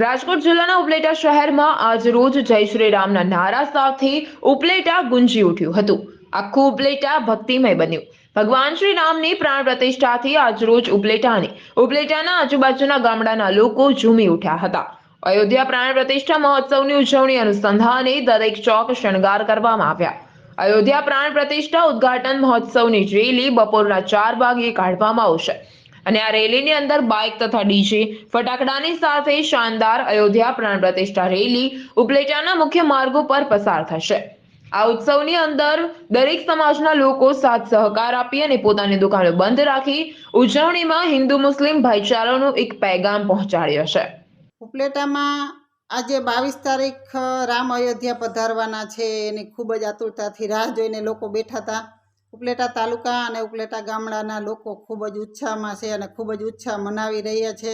રાજકોટ જિલ્લાના ઉપલેટા શહેરમાં આજ રોજ જય શ્રી રામના નારા સાથે ઉપલેટા ગુંજી ઉઠ્યું હતું. આખું ઉપલેટા ભક્તિમય બન્યું. ભગવાન શ્રી રામની પ્રાણ પ્રતિષ્ઠાથી આજ રોજ ઉપલેટાની ઉપલેટાના આજુબાજુના ગામડાના લોકો ઝૂમી ઉઠ્યા હતા. અયોધ્યા પ્રાણ પ્રતિષ્ઠા મહોત્સવની ઉજવણી અનુસંધાને દરેક ચોક શણગાર કરવામાં આવ્યા. અયોધ્યા પ્રાણ પ્રતિષ્ઠા ઉદ્ઘાટન મહોત્સવની રેલી બપોરના ચાર વાગે કાઢવામાં આવશે. અને આ રેલીની અંદર બાઇક તથા ડીજે ફટાકડાની સાથે શાનદાર અયોધ્યા પ્રાણ પ્રતિષ્ઠા રેલી ઉપલેટાના મુખ્ય માર્ગો પર પસાર થશે. આ ઉત્સવની અંદર દરેક સમાજના લોકો સાથ સહકાર આપી અને પોતાની દુકાનો બંધ રાખી ઉજવણીમાં હિન્દુ મુસ્લિમ ભાઈચારાનો એક પેગામ પહોંચાડ્યો છે. ઉપલેટામાં આજે બાવીસ તારીખ રામ અયોધ્યા પધારવાના છે. એની ખૂબ જ આતુરતાથી રાહ જોઈને લોકો બેઠા હતા. ઉપલેટા તાલુકા અને ઉપલેટા ગામડાના લોકો ખૂબ જ ઉત્સાહમાં છે અને ખૂબ જ ઉત્સાહ મનાવી રહ્યા છે.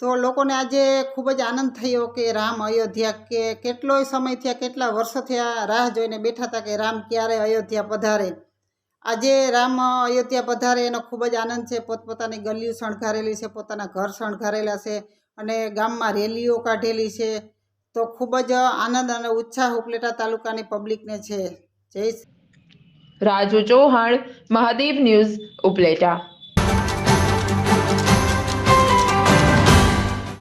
તો લોકોને આજે ખૂબ જ આનંદ થયો કે રામ અયોધ્યા કે કેટલોય સમય થયા, કેટલા વર્ષોથી આ રાહ જોઈને બેઠા હતા કે રામ ક્યારે અયોધ્યા પધારે. આજે રામ અયોધ્યા પધારે એનો ખૂબ જ આનંદ છે. પોતપોતાની ગલીઓ શણગારેલી છે, પોતાના ઘર શણગારેલા છે અને ગામમાં રેલીઓ કાઢેલી છે. તો ખૂબ જ આનંદ અને ઉત્સાહ ઉપલેટા તાલુકાની પબ્લિકને છે. જય રાજુ ચૌહાણ મહાદેવ ન્યૂઝ ઉપલેટા.